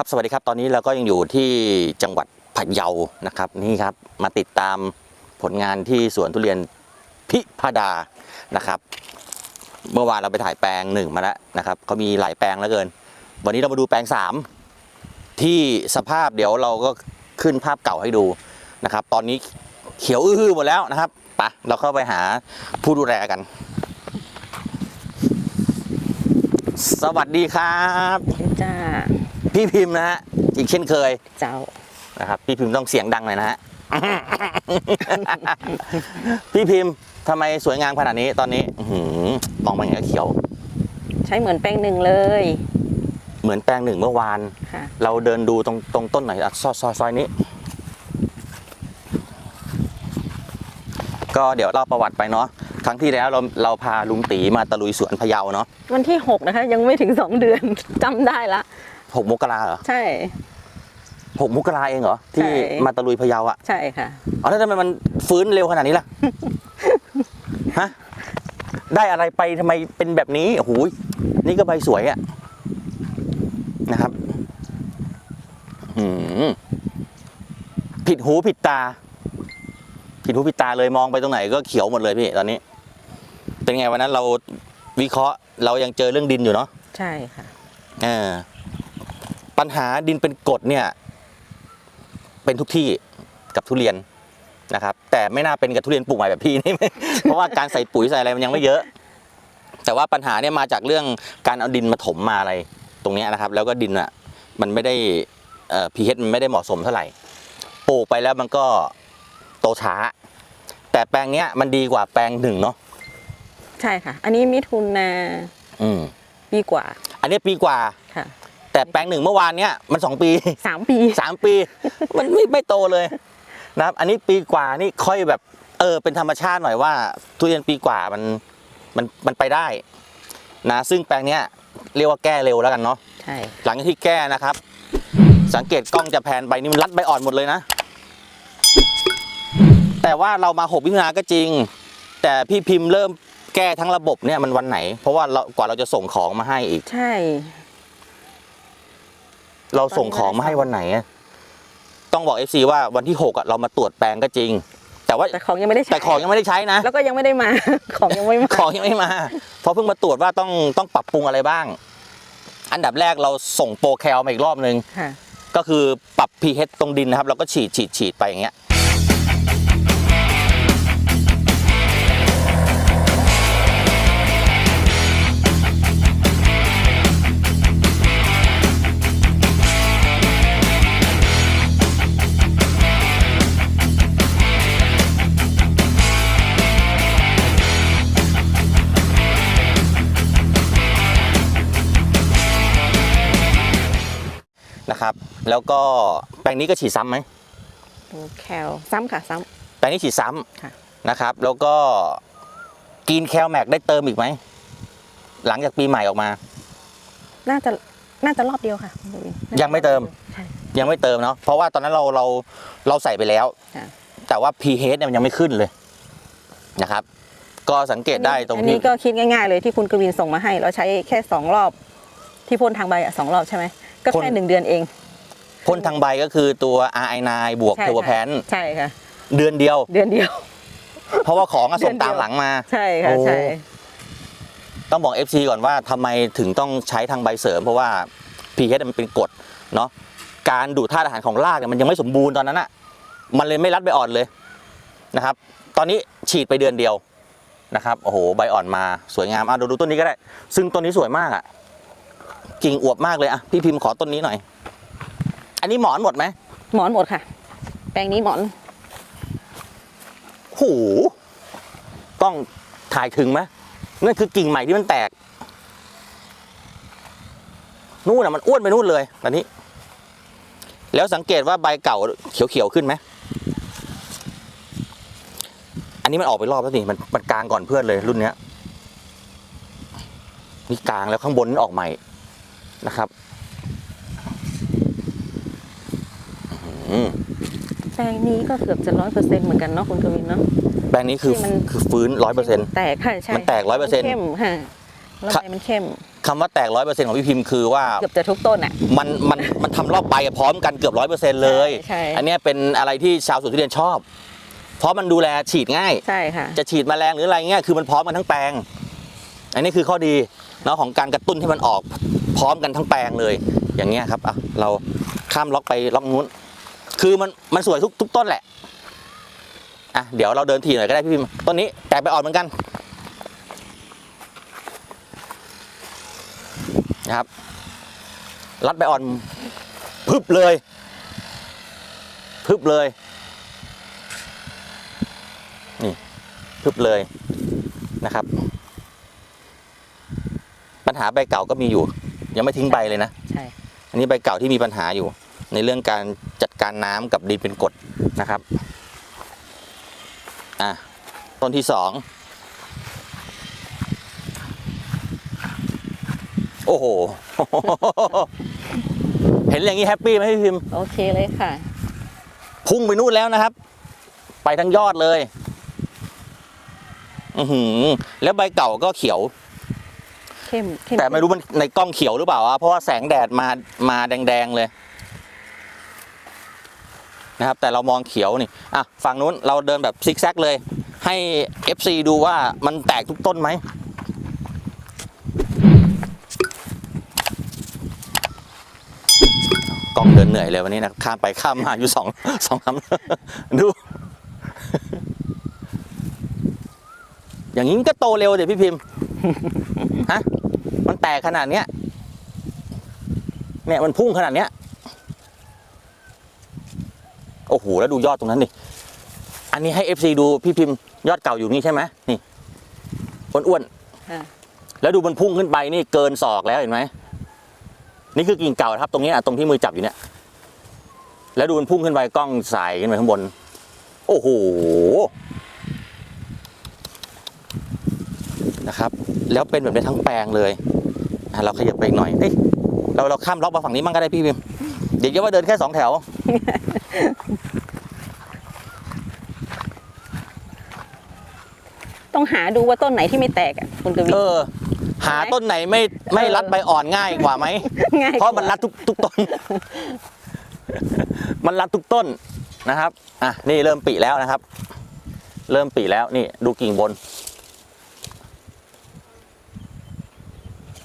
ครับสวัสดีครับตอนนี้เราก็ยังอยู่ที่จังหวัดพะเยานะครับนี่ครับมาติดตามผลงานที่สวนทุเรียนพิพดานะครับ เมื่อวานเราไปถ่ายแปลงหนึ่งมาแล้วนะครับเขามีหลายแปลงแล้วเกิน วันนี้เรามาดูแปลงสามที่สภาพเดี๋ยวเราก็ขึ้นภาพเก่าให้ดูนะครับ ตอนนี้เขียวอื้อหมดแล้วนะครับปะเราเข้าไปหาผู้ดูแลกัน สวัสดีครับจ้า พี่พิมพ์นะฮะอีกเช่นเคยเจ้านะครับพี่พิมพ์ต้องเสียงดังหน่อยนะฮะ พี่พิมพ์ทำไมสวยงามขนาดนี้ตอนนี้อื้อหือมองไปอย่างเขียว ใช้เหมือนแป้งหนึ่งเลยเหมือนแปลงหนึ่งเมื่อวาน ค่ะ เราเดินดูตรงตรงต้นหน่อยอะซอยซอยซอยนี้ ก็เดี๋ยวเล่าประวัติไปเนาะครั้งที่แล้วเราเราพาลุงตีมาตะลุยสวนพะเยาเนาะวันที่ 6 นะคะ ยังไม่ถึง 2 เดือน จำได้ละ หกมกราเหรอใช่หกมกราเองเหรอ ที่ใช่มาตะลุยพะเยาอะใช่ค่ะอ๋อแล้วทำไมมันฟื้นเร็วขนาดนี้ล่ะฮะได้อะไรไปทำไมเป็นแบบนี้โอ้โหยนี่ก็ใบสวยอะนะครับอืมผิดหูผิดตา ผิดหูผิดตาเลยมองไปตรงไหนก็เขียวหมดเลยพี่ตอนนี้ เป็นไงวันนั้นเราวิเคราะห์เรายังเจอเรื่องดินอยู่เนาะใช่ค่ะเออ ปัญหาดินเป็นกรดเนี่ยเป็นทุกที่กับทุเรียนนะครับ แต่ไม่น่าเป็นกับทุเรียนปลูกใหม่แบบพี่นี่ เพราะว่าการใส่ปุ๋ยใส่อะไรมันยังไม่เยอะ แต่ว่าปัญหาเนี่ยมาจากเรื่องการเอาดินมาถมมาอะไรตรงเนี้ยนะครับ แล้วก็ดินอะมันไม่ได้เอ่อ pH มันไม่ได้เหมาะสมเท่าไหร่ปลูกไปแล้วมันก็โตช้า แต่แปลงเนี้ยมันดีกว่าแปลงหนึ่งเนาะใช่ค่ะ อันนี้มิถุนาอืมปีกว่า อันนี้ปีกว่าค่ะ แต่แปลงหนึ่งเมื่อวานเนี้ยมันสองปีสามปีสามปี มันไม่ไม่โตเลยนะครับ อันนี้ปีกว่านี่ค่อยแบบเออเป็นธรรมชาติหน่อยว่า ทุเรียนปีกว่ามันมันมันไปได้นะซึ่งแปลงเนี้ยเรียกว่าแก้เร็วแล้วกันเนาะใช่หลังจากที่แก้นะครับ สังเกตกล้องจะแพนใบนี่มันรัดใบอ่อนหมดเลยนะ แต่ว่าเรามาหกพิจารณาก็จริง แต่พี่พิมพ์เริ่มแก้ทั้งระบบเนี่ยมันวันไหน เพราะว่าเรากว่าเราจะส่งของมาให้อีก ใช่ เราส่งของมาให้วันไหนอะต้องบอก FC ว่าวันที่6อะเรามาตรวจแปลงก็จริง แต่ว่าแต่ของยังไม่ได้ใช้แต่ของยังไม่ได้ใช้นะ แล้วก็ยังไม่ได้มา ของยังไม่มาของยังไม่มา เพราะเพิ่งมาตรวจว่าต้องต้องปรับปรุงอะไรบ้าง อันดับแรกเราส่งโปรแคลมาอีกรอบนึง ค่ะก็คือปรับ pH ตรงดินนะครับ เราก็ฉีดฉีดฉีดไปอย่างเงี้ย แล้วก็แปลงนี้ก็ฉีดซ้ำไหมดูแคลซ้ำค่ะซ้ แปลงนี้ฉีดซ้ำค่ะนะครับ แล้วก็กินแคลแม็กได้เติมอีกไหม หลังจากปีใหม่ออกมาำน่าจะน่าจะรอบเดียวค่ะคุณดูดิน่าจะยังไม่เติม ใช่ ยังไม่เติมเนาะเพราะว่าตอนนั้นเราเราเราใส่ไปแล้ว ค่ะ แต่ว่า pH เนี่ยมันยังไม่ขึ้นเลยนะครับ ก็สังเกตได้ตรงอันที่นี้ก็คิดง่ายๆเลยที่คุณกวินส่งมาให้ เราใช้แค่สองรอบที่พ่นทางใบอะสองรอบใช่ไหมก็พ่แค่นหนึ่งเดือนเอง พ่นทางใบก็คือตัว RI9 บวกใช่เทวแพนใช่ค่ะเดือนเดียว เดือนเดียว เพราะว่าของอะส่งเดือนเดียวตามหลังมา ใช่ค่ะโอ้ใช่ ต้องบอก FC ก่อนว่าทำไมถึงต้องใช้ทางใบเสริม เพราะว่า pH มันเป็นกรดเนาะการดูดธาตุอาหารของรากเนี่ยมันยังไม่สมบูรณ์ตอนนั้นอะมันเลยไม่รัดใบอ่อนเลยนะครับ ตอนนี้ฉีดไปเดือนเดียวนะครับโอ้โหใบอ่อนมาสวยงามอะดูดูต้นนี้ก็ได้ ซึ่งต้นนี้สวยมากอะกิ่งอวบมากเลยอะพี่พิมพ์ขอต้นนี้หน่อย อันนี้หมอนหมดไหมหมอนหมดค่ะ แปลงนี้หมอนโหกล้องถ่ายถึงไหมนั่นคือกิ่งใหม่ที่มันแตก นู่นน่ะมันอ้วนไปนู่นเลยตอนนี้ แล้วสังเกตว่าใบเก่าเขียวๆขึ้นไหม อันนี้มันออกไปรอบแล้วนี่มันมันกลางก่อนเพื่อนเลยรุ่นเนี้ย นี่กลางแล้วข้างบนนี่ออกใหม่นะครับ อืม แปลงนี้ก็เกือบจะร้อยเปอร์เซ็นต์เหมือนกันเนาะคุณกวินเนาะ แปลงนี้คือที่มัน คือฟื้นร้อยเปอร์เซ็นต์ แตกค่ะใช่มันแตก100%เข้มค่ะแล้วครับ ใบมันเข้ม คำว่าแตกร้อยเปอร์เซ็นต์ของพี่พิมพ์คือว่า เกือบจะทุกต้นอะ มันมันมันทำรอบใบพร้อมกันเกือบร้อยเปอร์เซ็นต์เลย ใช่ใช่ อันเนี้ยเป็นอะไรที่ชาวสวนทุเรียนชอบ เพราะมันดูแลฉีดง่าย ใช่ค่ะ จะฉีดแมลงหรืออะไรเงี้ยคือมันพร้อมกันทั้งแปลง อันนี้คือข้อดีเนาะของการกระตุ้นให้มันออกพร้อมกันทั้งแปลงเลย อย่างเงี้ยครับอะเราข้ามล็อกไปล็อกนู้น คือมันมันสวยทุกทุกต้นแหละอะเดี๋ยวเราเดินทีหน่อยก็ได้พี่พิมพ์ต้นนี้แตกไปอ่อนเหมือนกันนะครับ รัดใบอ่อนพึบเลยพึบเลยนี่พึบเลยนะครับ ปัญหาใบเก่าก็มีอยู่ ยังไม่ทิ้งใบเลยนะใช่อันนี้ใบเก่าที่มีปัญหาอยู่ ในเรื่องการจัดการน้ำกับดินเป็นกรดนะครับอะต้นที่สองโอ้โห เห็นอย่างนี้แฮปปี้ไหมพี่พิมพ์ โอเคเลยค่ะ พุ่งไปนู่นแล้วนะครับ ไปทั้งยอดเลย อือหือ แล้วใบเก่าก็เขียว เข้มเข้มแต่ไม่รู้มันในกล้องเขียวหรือเปล่าอะเพราะว่าแสงแดดมา มาแดงๆเลย นะครับ แต่เรามองเขียวนี่อะฝั่งนู้นเราเดินแบบซิกแซกเลย ให้ FC ดูว่ามันแตกทุกต้นไหมกล้องเดินเหนื่อยเลยวันนี้นะข้ามไปข้ามมาอยู่สองสองคำดู อย่างนี้ก็โตเร็วเดี๋ยวพี่พิมพ์ฮะมันแตกขนาดเนี้ยเนี่ยมันพุ่งขนาดเนี้ย โอ้โหแล้วดูยอดตรงนั้นดิอันนี้ให้ FC ดูพี่พิมพ์ยอดเก่าอยู่นี่ใช่ไหมนี่อ้วนอะๆแล้วดูมันพุ่งขึ้นไปนี่เกินศอกแล้วเห็นไหมนี่คือกิ่งเก่านะครับ ตรงนี้อะตรงที่มือจับอยู่เนี่ย แล้วดูมันพุ่งขึ้นไปกล้องสายขึ้นไปข้างบน โอ้โหนะครับ แล้วเป็นแบบนี้ทั้งแปลงเลยอะเราขยับไปอีกหน่อยเอ้ยเราเราข้ามล็อกมาฝั่งนี้มั่งก็ได้พี่พิมพ์ เดี๋ยวจะว่าเดินแค่สองแถว ต้องหาดูว่าต้นไหนที่ไม่แตกอะคุณกวี เออ หาต้นไหนไม่ไม่รัดใบอ่อนง่ายกว่าไหม ง่ายเพราะมันรัดทุกทุกต้น มันรัดทุกต้นนะครับ อะ นี่เริ่มปีแล้วนะครับ เริ่มปีแล้วนี่ดูกิ่งบน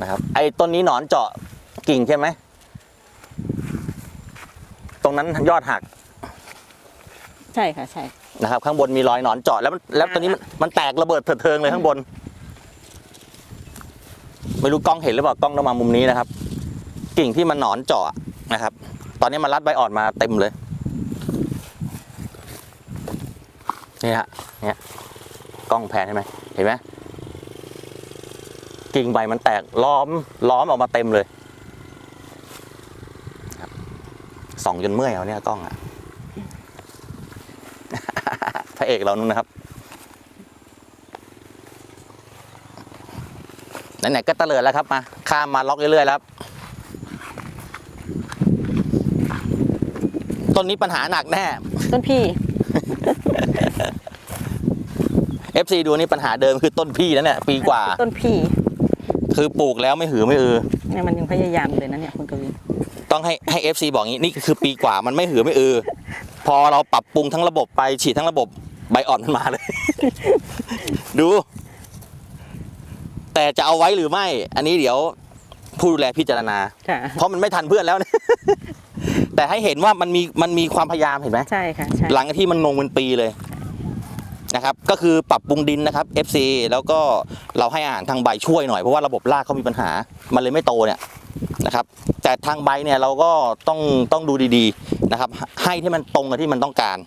นะครับ ไอ้ต้นนี้หนอนเจาะกิ่งใช่ไหม ตรงนั้นยอดหักใช่ค่ะใช่ นะครับ ข้างบนมีรอยหนอนเจาะแล้วมันแล้วตอนนี้มันมันแตกระเบิดเถิดเทิงเลยข้างบน ไม่รู้กล้องเห็นหรือเปล่ากล้องต้องมามุมนี้นะครับ กิ่งที่มันหนอนเจาะนะครับ ตอนนี้มันรัดใบอ่อนมาเต็มเลยนี่ฮะเนี่ยกล้องแพนใช่ไหมเห็นไหมกิ่งใบมันแตกล้อมล้อมออกมาเต็มเลยครับ ส่องจนเมื่อยเอาเนี่ยกล้องอะพระเอกเรานู่นนะครับไหนๆก็เตลิดแล้วครับมาข้ามมาล็อกเรื่อยๆแล้วครับต้นนี้ปัญหาหนักแน่ต้นพี่ FC ดูนี่ปัญหาเดิมคือต้นพี่แล้วเนี่ยปีกว่า ต้นพี่ คือปลูกแล้วไม่หือไม่อือเนี่ยมันยังพยายามเลยนะเนี่ยคุณกวีต้อง ให้ให้ FC บอกงี้นี่คือปีกว่ามันไม่หือไม่อือ พอเราปรับปรุงทั้งระบบไปฉีดทั้งระบบใบอ่อนมันมาเลย ดู แต่จะเอาไว้หรือไม่ อันนี้เดี๋ยวผู้ดูแลพิจารณา ค่ะ เพราะมันไม่ทันเพื่อนแล้วเนี่ยแต่ให้เห็นว่ามันมีมันมีความพยายามเห็นไหม ใช่ค่ะ ใช่ หลังจากที่มันงงเป็นปีเลยนะครับ ก็คือปรับปรุงดินนะครับ FC แล้วก็เราให้อาหารทางใบช่วยหน่อยเพราะว่าระบบรากเขามีปัญหา มันเลยไม่โตเนี่ย นะครับ แต่ทางใบเนี่ยเราก็ต้องต้องดูดีๆนะครับ ให้ที่มันตรงกับที่มันต้องการ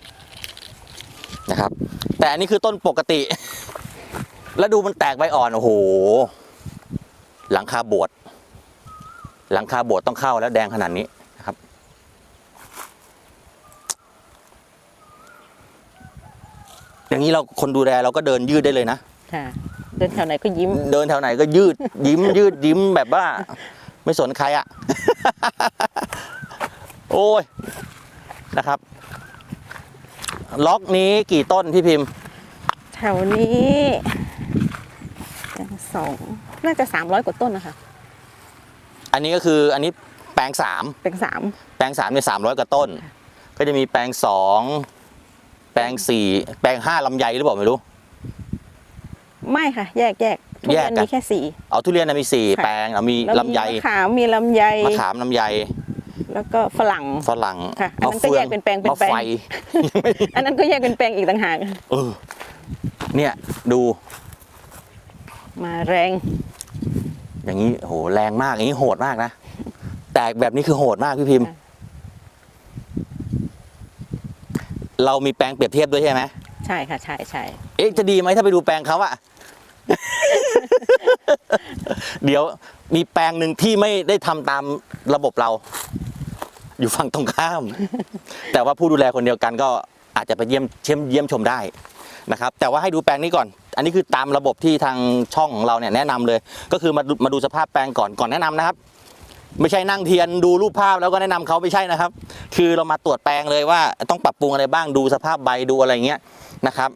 นะครับ แต่อันนี้คือต้นปกติ แล้วดูมันแตกใบอ่อนโอ้โห หลังคาโบดหลังคาโบดต้องเข้าแล้วแดงขนาดนี้นะครับ อย่างนี้เราคนดูแลเราก็เดินยืดได้เลยนะค่ะเดินแถวไหนก็ยิ้ม เดินแถวไหนก็ยืดยิ้มยืดยิ้มแบบว่า ไม่สนใครอะโอ้ยนะครับ ล็อกนี้กี่ต้นพี่พิมพ์แถวนี้สองน่าจะสามร้อยกว่าต้นนะคะ อันนี้ก็คืออันนี้แปลงสามเป็นสามแปลงสามเนี่ยสามร้อยกว่าต้น ก็จะมีแปลงสองแปลงสี่แปลงห้าลำไยหรือเปล่าไม่รู้ ไม่ค่ะ แยกแยก ทุแยเรีกยนกันมีแค่สี่เอาทุเรียนนะมีสี่ค่ะแปลงเอามีแล้วลำไยมะขามมีลำไยมะขามลำไย แล้วก็ฝรั่งฝรั่งค่ะอันนั้นก็แยกเป็นแปลงเป็นมะแปลงไฟอันนั้นก็แยกเป็นแปลงอีกต่างหากเออเนี่ยดู มาแรง อย่างนี้โหแรงมากอย่างนี้โหดมากนะแตกแบบนี้คือโหดมากพี่พิมพ์ เรามีแปลงเปรียบเทียบด้วยใช่ไหมใช่ค่ะใช่ใช่เอ๊ะจะดีไหมถ้าไปดูแปลงเขาอะ เดี๋ยวมีแปลงหนึ่งที่ไม่ได้ทำตามระบบเรา อยู่ฝั่งตรงข้าม แต่ว่าผู้ดูแลคนเดียวกันก็อาจจะไปเยี่ยมเยี่ยมเยี่ยมชมได้นะครับ แต่ว่าให้ดูแปลงนี้ก่อน อันนี้คือตามระบบที่ทางช่องของเราเนี่ยแนะนำเลย ก็คือมาดูมาดูสภาพแปลงก่อนก่อนแนะนำนะครับ ไม่ใช่นั่งเทียนดูรูปภาพแล้วก็แนะนำเขาไม่ใช่นะครับ คือเรามาตรวจแปลงเลยว่าต้องปรับปรุงอะไรบ้างดูสภาพใบดูอะไรเงี้ยนะครับ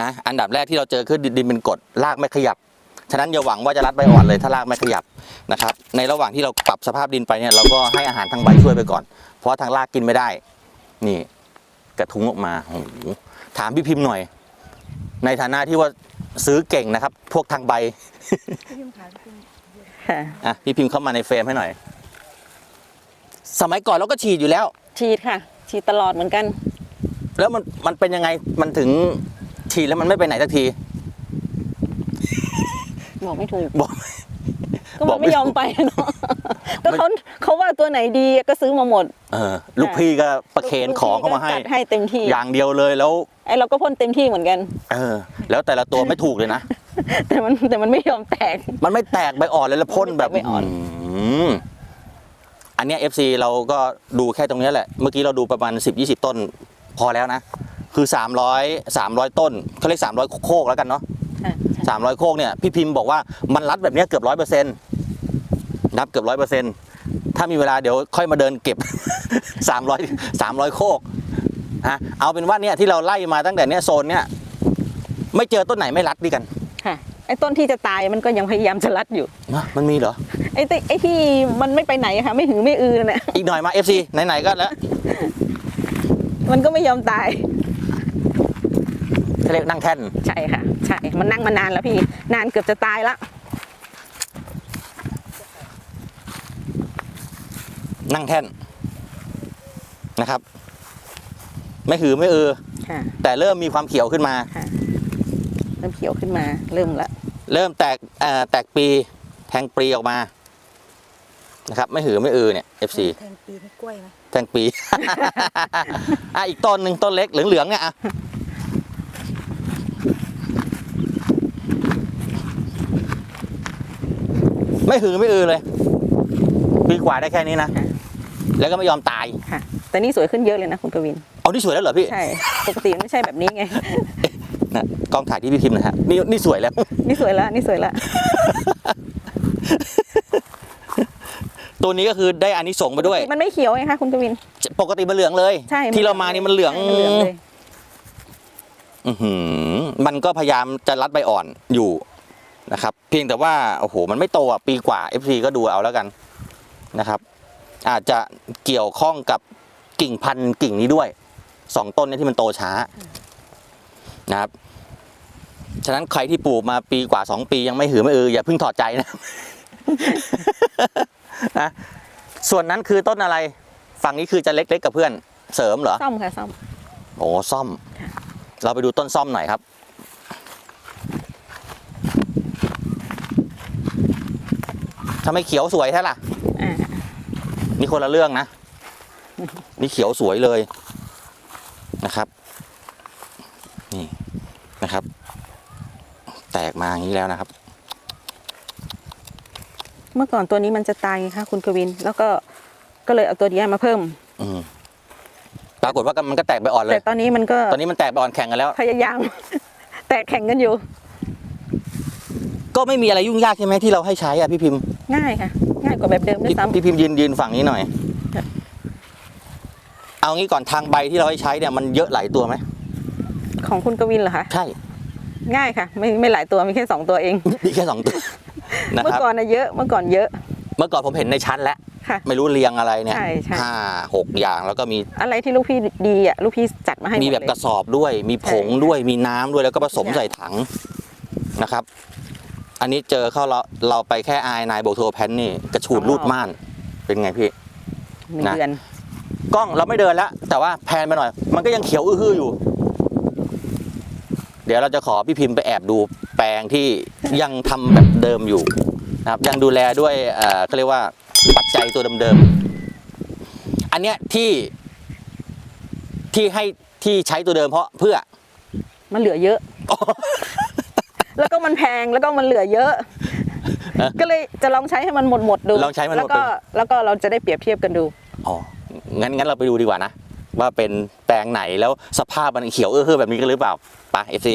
นะอันดับแรกที่เราเจอคือดินดินเป็นกรดรากไม่ขยับ ฉะนั้นอย่าหวังว่าจะรัดใบอ่อนเลยถ้ารากไม่ขยับนะครับ ในระหว่างที่เราปรับสภาพดินไปเนี่ยเราก็ให้อาหารทางใบช่วยไปก่อน เพราะทางรากกินไม่ได้ นี่กระทุ้งออกมาโอ้โหถามพี่พิมพ์หน่อย ในฐานะที่ว่าซื้อเก่งนะครับ พวกทางใบค่ะอะพี่พิมพ์เข้ามาในเฟรมให้หน่อย สมัยก่อนเราก็ฉีดอยู่แล้ว ฉีดค่ะ ฉีดตลอดเหมือนกัน แล้วมันมันเป็นยังไงมันถึง ฉีดแล้วมันไม่ไปไหนสักที บอกไม่ถูกบอก ก็บมัอกนไม่ ไม่ยอมไปเนาะก็เขาเขาว่าตัวไหนดีก็ซื้อมาหมดเออลูกพี่ก็ประเคนของเข้ามาให้จัดให้เต็มที่อย่างเดียวเลยแล้ว ไอ้เราก็พ่นเต็มที่เหมือนกัน เออ แล้วแต่ละตัวไม่ถูกเลยนะ แต่มันแต่มันไม่ยอมแตก มันไม่แตกใบอ่อนเลยแล้วพ่นแบบไม่แตกใบอ่อน มอันเนี้ย FC เราก็ดูแค่ตรงเนี้ยแหละ เมื่อกี้เราดูประมาณ 10 20 ต้นพอแล้วนะ คือ 300 300 ต้นเขาเรียก300 โคกแล้วกันเนาะค่ะใช่300โคกเนี่ยพี่พิมพ์บอกว่ามันรัดแบบเนี้ยเกือบร้อยเปอร์เซ็นต์นับเกือบร้อยเปอร์เซ็นต์ถ้ามีเวลาเดี๋ยวค่อยมาเดินเก็บ300 300โคกฮะเอาเป็นว่าเนี่ยที่เราไล่มาตั้งแต่เนี้ยโซนเนี้ยไม่เจอต้นไหนไม่รัดดีกันค่ะไอ้ต้นที่จะตายมันก็ยังพยายามจะรัดอยู่มะมันมีเหรอไอ้ที่ไอ้ที่มันไม่ไปไหนค่ะไม่หือไม่อือนั่นแหละอีกหน่อยมา FC ไหนๆก็แล้ว มันก็ไม่ยอมตาย เขาเรียกนั่งแท่น ใช่ค่ะ ใช่ มันนั่งมานานแล้วพี่ นานเกือบจะตายละ นั่งแท่นนะครับ ไม่หือไม่เออ ค่ะ แต่เริ่มมีความเขียวขึ้นมา ค่ะ เริ่มเขียวขึ้นมา เริ่มละ เริ่มแตกเอ่อแตกปีแทงปลีออกมา นะครับ ไม่หือไม่เออเนี่ย FC แทงปีนี่กล้วยไหมแทงปีอะอีกต้นหนึ่งต้นเล็กเหลืองๆเนี่ยอะ ไม่หือไม่อือเลยปีกว่าได้แค่นี้นะค่ะแล้วก็ไม่ยอมตายค่ะ แต่นี่สวยขึ้นเยอะเลยนะคุณกวิน เอาที่สวยแล้วเหรอพี่ ใช่ ปกติมันไม่ใช่แบบนี้ไงนะกล้องถ่ายที่พี่พิมพ์นะฮะนี่นี่สวยแล้ว นี่สวยละนี่สวยละตัวนี้ก็คือได้อานิสงส์ไปด้วย มันไม่เขียวไงคะคุณกวิน ปกติมันเหลืองเลย ใช่ ที่เรามานี่มันเหลืองใช่มันเหลืองเลยอื้อหือมันก็พยายามจะรัดใบอ่อนอยู่ นะครับ เพียงแต่ว่าโอ้โหมันไม่โตอะปีกว่า FC ก็ดูเอาแล้วกันนะครับ อาจจะเกี่ยวข้องกับกิ่งพันธุ์กิ่งนี้ด้วยสองต้นเนี้ที่มันโตช้านะครับฉะนั้นใครที่ปลูกมาปีกว่าสองปียังไม่หือไม่อืออย่าเพิ่งถอดใจนะนะส่วนนั้นคือต้นอะไร ฝั่งนี้คือจะเล็กๆกับเพื่อน เสริมเหรอ ซ่อมค่ะซ่อม โอ้ซ่อมค่ะเราไปดูต้นซ่อมหน่อยครับ ทำไมเขียวสวยแท้ล่ะอ่านี่คนละเรื่องนะ นี่เขียวสวยเลยนะครับ นี่นะครับ แตกมาอย่างนี้แล้วนะครับ เมื่อก่อนตัวนี้มันจะตายไงคะคุณกวิน แล้วก็ก็เลยเอาตัวนี้มาเพิ่ม อืมปรากฏว่ามันก็แตกไปอ่อนเลแต่ยตอนนี้มันก็ตอนนี้มันแตกไปอ่อนแข่งกันแล้ว พยายาม แตกแข่งกันอยู่ ก็ไม่มีอะไรยุ่งยากใช่ไหมที่เราให้ใช้อะพี่พิมพ์ง่ายค่ะ ง่ายกว่าแบบเดิมด้วยพี่ซ้ำ พี่พิมพ์ยืนยืนฝั่งนี้หน่อย ครับ เอางี้ก่อนทางใบที่เราให้ใช้เนี่ยมันเยอะหลายตัวไหมของคุณกวินเหรอคะ ใช่ง่ายค่ะ ไม่ไม่หลายตัวมีแค่สองตัวเอง มีแค่สองตัวนะเมื่อครับก่อนนะเยอะเมื่อก่อนเยอะเมื่อก่อนผมเห็นในชั้นแล้ว ค่ะ ไม่รู้เรียงอะไรเนี่ยใช่ใช่ ห้าหกอย่างแล้วก็มี อะไรที่ลูกพี่ดีอะลูกพี่จัดมาให้มีหดแบบเลยกระสอบด้วย มีผงใช่ด้วย มีน้ำด้วย แล้วก็ผสมใช่ ใส่ถังนะครับ อันนี้เจอเข้าเราเราไปแค่ไอนายโบโทแพนนี่กระฉูดรูดม่านเป็นไงพี่ หนึ่งนะ เดือน กล้องเราไม่เดินแล้วแต่ว่าแพนไปหน่อย มันก็ยังเขียวอื้อๆอยู่ เดี๋ยวเราจะขอพี่พิมพ์ไปแอบดูแปลงที่ยังทำแบบเดิมอยู่นะครับ ยังดูแลด้วยเอ่อเขาเรียกว่าปัจจัยตัวเดิมๆอันเนี้ยที่ที่ให้ที่ใช้ตัวเดิมเพราะเพื่อ มันเหลือเยอะ แล้วก็มันแพงแล้วก็มันเหลือเยอะฮะก็เลยจะลองใช้ให้มันหมดหมดๆดูลองใช้มันหมดแล้วก็แล้วก็เราจะได้เปรียบเทียบกันดูอ๋องั้นงั้นเราไปดูดีกว่านะ ว่าเป็นแปลงไหนแล้วสภาพมันเขียวเอื้อๆแบบนี้กันหรือเปล่าไปเอฟซี